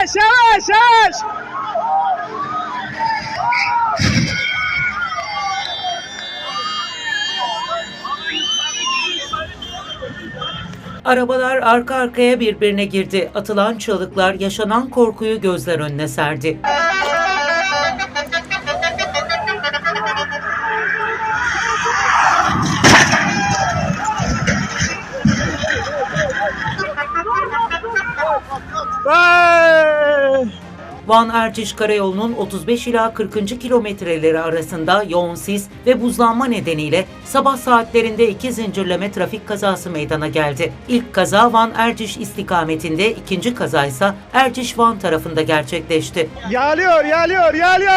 Yavaş yavaş. Arabalar arka arkaya birbirine girdi. Atılan çığlıklar yaşanan korkuyu gözler önüne serdi. Vay! Van Erciş Karayolu'nun 35 ila 40. kilometreleri arasında yoğun sis ve buzlanma nedeniyle sabah saatlerinde iki zincirleme trafik kazası meydana geldi. İlk kaza Van Erciş istikametinde, ikinci kaza ise Erciş Van tarafında gerçekleşti. Yağlıyor, yağlıyor, yağlıyor.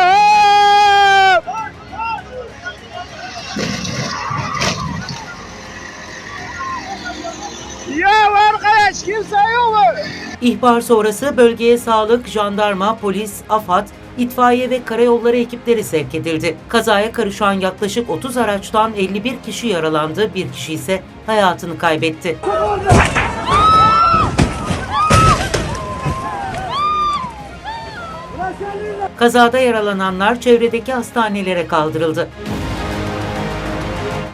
Ya arkadaş kimse yok mu? İhbar sonrası bölgeye sağlık, jandarma, polis, AFAD, itfaiye ve karayolları ekipleri sevk edildi. Kazaya karışan yaklaşık 30 araçtan 51 kişi yaralandı, bir kişi ise hayatını kaybetti. Kazada yaralananlar çevredeki hastanelere kaldırıldı.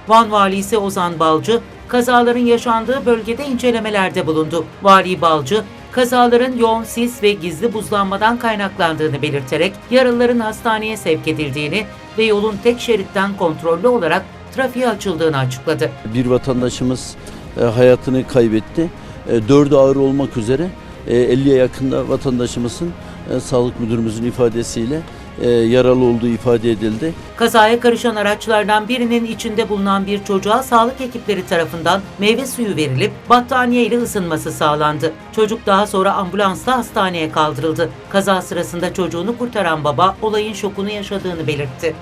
Van Valisi Ozan Balcı, kazaların yaşandığı bölgede incelemelerde bulundu. Vali Balcı, kazaların yoğun sis ve gizli buzlanmadan kaynaklandığını belirterek yaralıların hastaneye sevk edildiğini ve yolun tek şeritten kontrollü olarak trafiğe açıldığını açıkladı. Bir vatandaşımız e, hayatını kaybetti. E, Dördü ağır olmak üzere e, 50'ye yakında vatandaşımızın e, sağlık müdürümüzün ifadesiyle e, yaralı olduğu ifade edildi. Kazaya karışan araçlardan birinin içinde bulunan bir çocuğa sağlık ekipleri tarafından meyve suyu verilip battaniye ile ısınması sağlandı. Çocuk daha sonra ambulansla hastaneye kaldırıldı. Kaza sırasında çocuğunu kurtaran baba olayın şokunu yaşadığını belirtti.